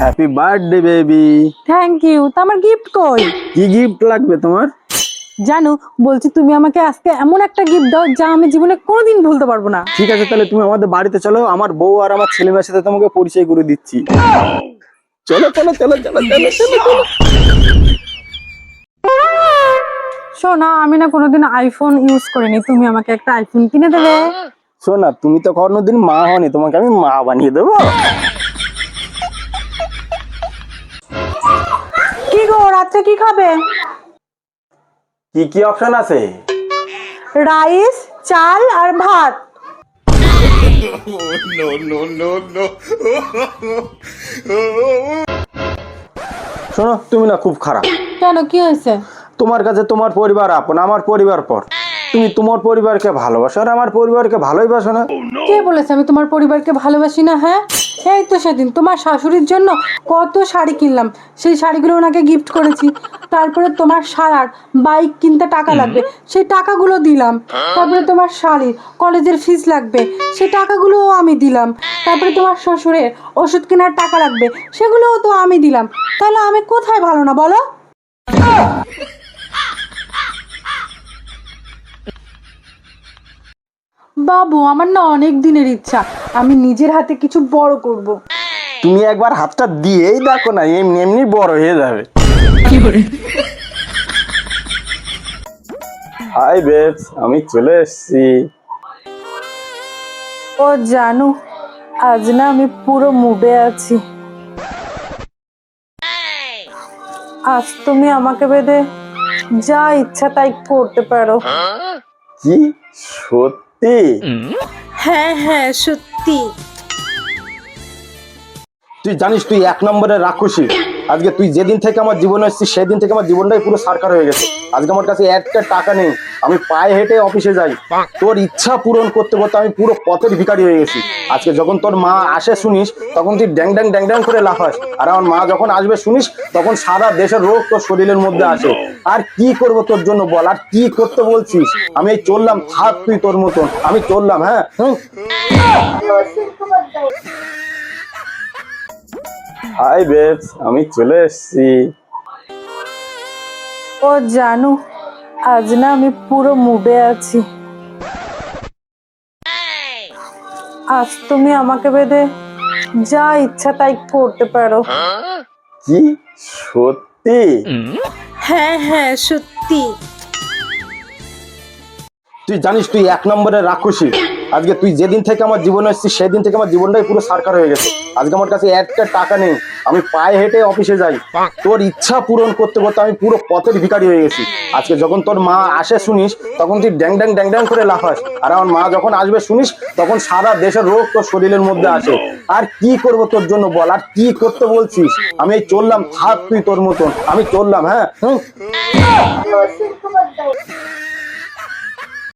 Happy birthday baby thank you তা আমার gift কই? কি গিফট লাগবে তোমার? জানো বলছি তুমি আমাকে আজকে এমন একটা গিফট দাও যা আমি জীবনে কোনোদিন ভুলতে পারব না। ঠিক আছে তাহলে তুমি আমাদের বাড়িতে চলো আমার বউ আর আমার ছেলে মেয়ের সাথে তোমাকে পরিচয় করে দিচ্ছি। চলো চলো চলো চলো চলো চলো শোনা আমি না কোনোদিন আইফোন ইউজ করিনি তুমি আমাকে একটা আইফোন কিনে দেবে। শোনা তুমি তো কোনোদিন মা হনি তোমাকে আমি মা বানিয়ে দেবো। রাত্রে কি খাবে? কি কি অপশন আছে? রাইস চাল আর ভাত। শোনো তুমি না খুব খারাপ। কেন কি হয়েছে? তোমার কাছে তোমার পরিবার আপন আমার পরিবার পর। তুমি তোমার পরিবারকে ভালোবাসো আর আমার পরিবারকে ভালোই বাসো না। কে বলেছে আমি তোমার পরিবারকে ভালোবাসি না হ্যাঁ? এই তো সেদিন তোমার শাশুড়ির জন্য কত শাড়ি কিনলাম। সেই শাড়িগুলো ওনাকে গিফট করেছি। তারপরে তোমার সারার বাইক কিনতে টাকা লাগবে। সেই টাকাগুলো দিলাম। তারপরে তোমার শাড়ির কলেজের ফিস লাগবে। সেই টাকাগুলোও আমি দিলাম। তারপরে তোমার শ্বশুরের ওষুধ কেনার টাকা লাগবে। সেগুলোও তো আমি দিলাম। তাহলে আমি কোথায় ভালো না বলো? বাবু আমার না অনেক দিনের ইচ্ছা। আমি নিজের হাতে কিছু বড় করব। তুমি একবার হাতটা দিয়েই দেখো না এমনি এমনি বড় হয়ে যাবে। হাই বেবস আমি চলে এসেছি। ও জানু আজ না আমি পুরো মুডে আছি। আজ তুমি আমাকে বেঁধে যা ইচ্ছা তাই করতে পারো। কি? সত্যি? হ্যাঁ হ্যাঁ সত্যি। তুই জানিস তুই এক নম্বরে রাক্ষসী। আজকে তুই যেদিন থেকে আমার জীবনে এসেছিস সেদিন থেকে আমার জীবনটাই পুরো সারকার হয়ে গেছে। আজকে আমার কাছে একটা টাকা নেই। আমি পায়ে হেঁটে অফিসে যাই। তোর ইচ্ছা পূরণ করতে করতে আমি পুরো পথের ভিখারি হয়ে গেছি। আজকে যখন তোর মা আসে শুনিস তখন তুই ড্যাং ড্যাং ড্যাং ড্যাং করে লাফাস। আর আমার মা যখন আসবে শুনিস তখন সারা দেশের রোগ তোর শরীরের মধ্যে আসে। আর কি করব তোর জন্য বল? আর কি করতে বলছিস? আমি এই চললাম থাক তুই তোর মতন। আমি চললাম হ্যাঁ? হুম? হাই বেবস আমি চলে এসেছি। ও জানু। আজ না আমি পুরো মুডে আছি। আজ তুমি আমাকে বেঁধে যা ইচ্ছা তাই করতে পারো। কি? সত্যি? হ্যাঁ হ্যাঁ সত্যি। তুই জানিস তুই এক নম্বরের রাক্ষসী। আজকে তুই যেদিন থেকে আমার জীবনে এসেছিস, সেদিন থেকে আমার জীবনটাই পুরো সারকার হয়ে গেছে। আজকে আমার কাছে একটা টাকা নেই। আমি পায়ে হেঁটে অফিসে যাই। তোর ইচ্ছা পূরণ করতে করতে আমি পুরো পথের ভিখারি হয়ে গেছি। আজকে যখন তোর মা আসে শুনিস, তখন তুই ড্যাং ড্যাং ড্যাং ড্যাং করে লাফাস। আর আমার মা যখন আসবে শুনিস, তখন সারা দেশের রোগ তোর শরীরের মধ্যে আসে। আর কি করব তোর জন্য বল? আর কি করতে বলছিস? আমি এই চললাম, থাক তুই তোর মতন। আমি চললাম হ্যাঁ? হুম?